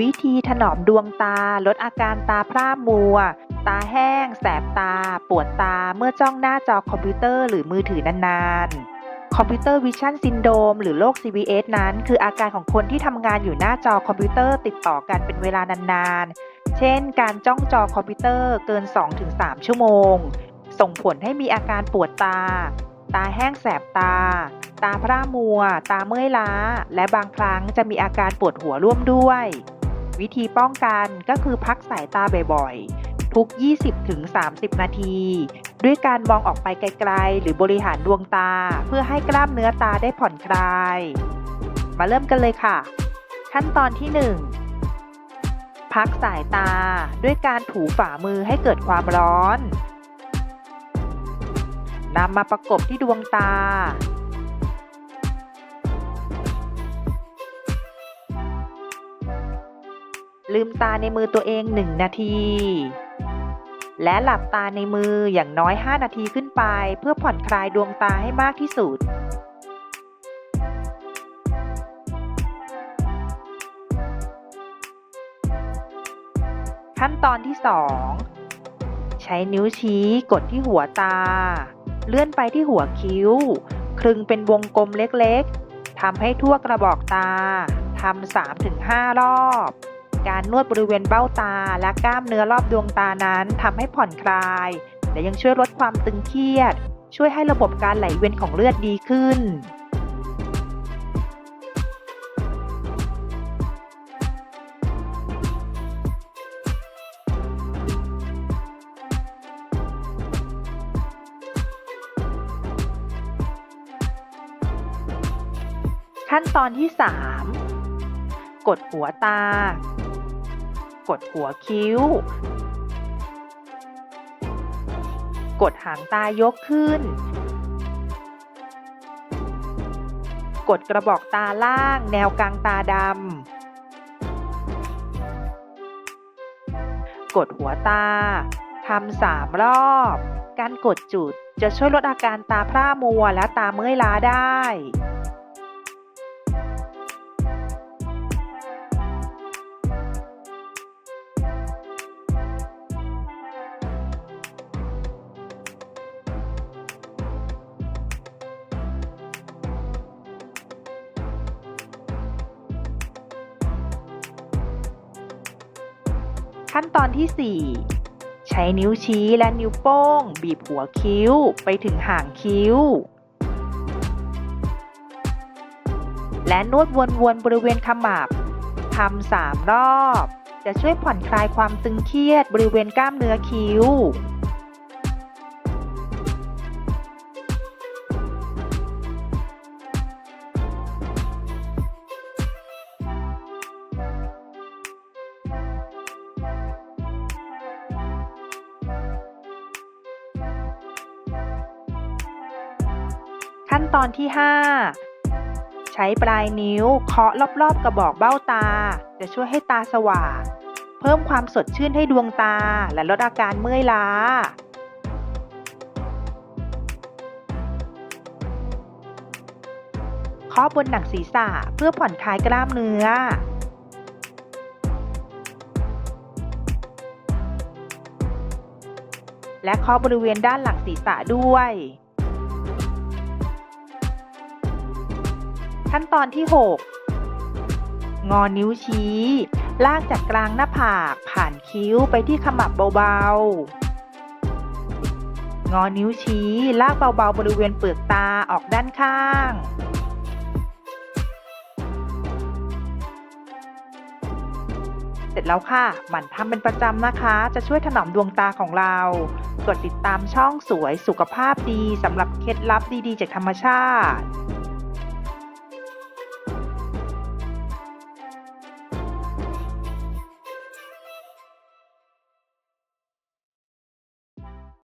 วิธีถนอมดวงตา ลดอาการตาพร่ามัว ตาแห้ง แสบตา ปวดตาเมื่อจ้องหน้าจอคอมพิวเตอร์หรือมือถือนานๆ คอมพิวเตอร์วิชั่นซินโดมหรือโรค CVS นั้น คืออาการของคนที่ทำงานอยู่หน้าจอคอมพิวเตอร์ติดต่อกันเป็นเวลานานๆ เช่น การจ้องจอคอมพิวเตอร์เกิน 2-3 ชั่วโมง ส่งผลให้มีอาการปวดตา ตาแห้งแสบตา ตาพร่ามัว ตาเมื่อยล้า และบางครั้งจะมีอาการปวดหัวร่วมด้วย วิธีป้องกันก็คือพักสายตาบ่อยๆ ทุก 20-30 นาที ด้วยการมองออกไปไกลๆ หรือบริหารดวงตา เพื่อให้กล้ามเนื้อตาได้ผ่อนคลาย มาเริ่มกันเลยค่ะ ขั้นตอนที่ 1 พักสายตาด้วยการถูฝ่ามือให้เกิดความร้อนนำมาประกบที่ดวงตา ลืมตาในมือตัวเอง 1 นาที และหลับตาในมืออย่างน้อย 5 นาทีขึ้นไป เพื่อผ่อนคลายดวงตาให้มากที่สุดขั้นตอนที่ 2 ใช้นิ้วชี้กดที่หัวตา เลื่อนไปที่หัวคิ้ว คลึงเป็นวงกลมเล็กๆทำให้ทั่วกระบอกตาทำ3-5 รอบ การนวดบริเวณเบ้าตา และกล้ามเนื้อรอบดวงตานั้นทำให้ผ่อนคลาย และยังช่วยลดความตึงเครียด ช่วยให้ระบบการไหลเวียนของเลือดดีขึ้น ขั้นตอนที่ 3กดหัวตา กดหัวคิ้ว กดหางตายกขึ้น กดกระบอกตาล่าง แนวกลางตาดำ กดหัวตา ทำสามรอบ การกดจุดจะช่วยลดอาการตาพร่ามัวและตาเมื่อยล้าได้ ขั้นตอนที่ 4 ใช้นิ้วชี้และนิ้วโป้ง บีบหัวคิ้วไปถึงห่างคิ้ว และนวดวนๆบริเวณขมับทำสามรอบ จะช่วยผ่อนคลายความตึงเครียดบริเวณกล้ามเนื้อคิ้ว นตอนที่ 5 ใช้ปลายนิ้วเคาะรอบๆกระบอกเบ้าตา จะช่วยให้ตาสว่าง เพิ่มความสดชื่นให้ดวงตาและลดอาการเมื่อยล้าเคาะบนหนังศีรษะเพื่อผ่อนคลายกล้ามเนื้อ และเคาะบริเวณด้านหลังศีรษะด้วย ขั้นตอนที่ 6 งอนิ้วชี้ ลากจากกลางหน้าผากผ่านคิ้วไปที่ขมับเบาๆ งอนิ้วชี้ ลากเบาๆ บริเวณเปลือกตาออกด้านข้างเสร็จแล้วค่ะหมั่นทำเป็นประจำนะคะ จะช่วยถนอมดวงตาของเรา กดติดตามช่องสวยสุขภาพดีสำหรับเคล็ดลับดีๆ จากธรรมชาติ